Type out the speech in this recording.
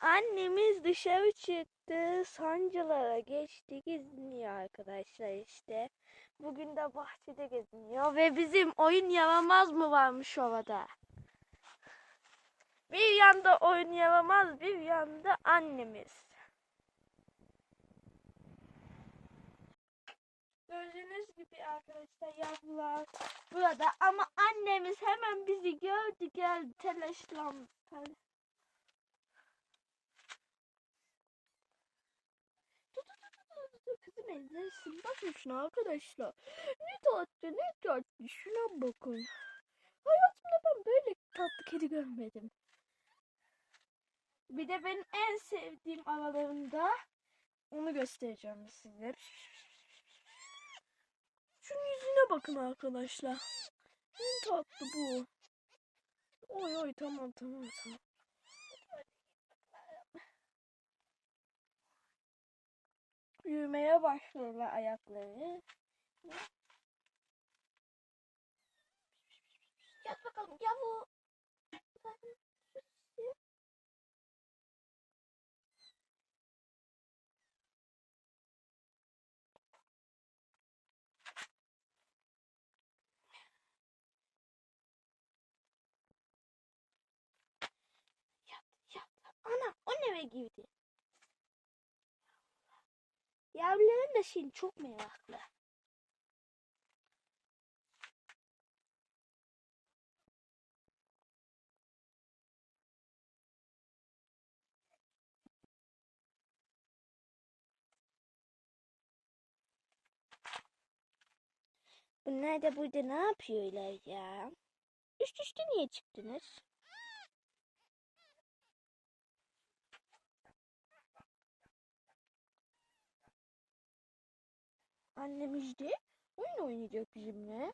Annemiz dışarı çıktı. Sancılara geçti. Geziniyor arkadaşlar işte. Bugün de bahçede geziniyor. Ve bizim oyun yaramaz mı varmış orada? Bir yanda oyun yaramaz, bir yanda annemiz. Gördüğünüz gibi arkadaşlar yavrular burada ama annemiz hemen bizi gördü geldi telaşlandı. Ezersin. Bakın şuna arkadaşlar. Ne tatlı ne tatlı. Şuna bakın. Hayatımda ben böyle tatlı kedi görmedim. Bir de benim en sevdiğim aralarında onu göstereceğim size. Şunun yüzüne bakın arkadaşlar. En tatlı bu. Oy oy tamam tamam tamam. Yürümeye başlıyorlar ayakları. Yat bakalım yavu. Ana o ne eve girdi? Yavruların da şimdi çok meraklı. Bunlar da burada ne yapıyorlar ya? Üst üste niye çıktınız? Annemiz de oyun oynayacak bizimle.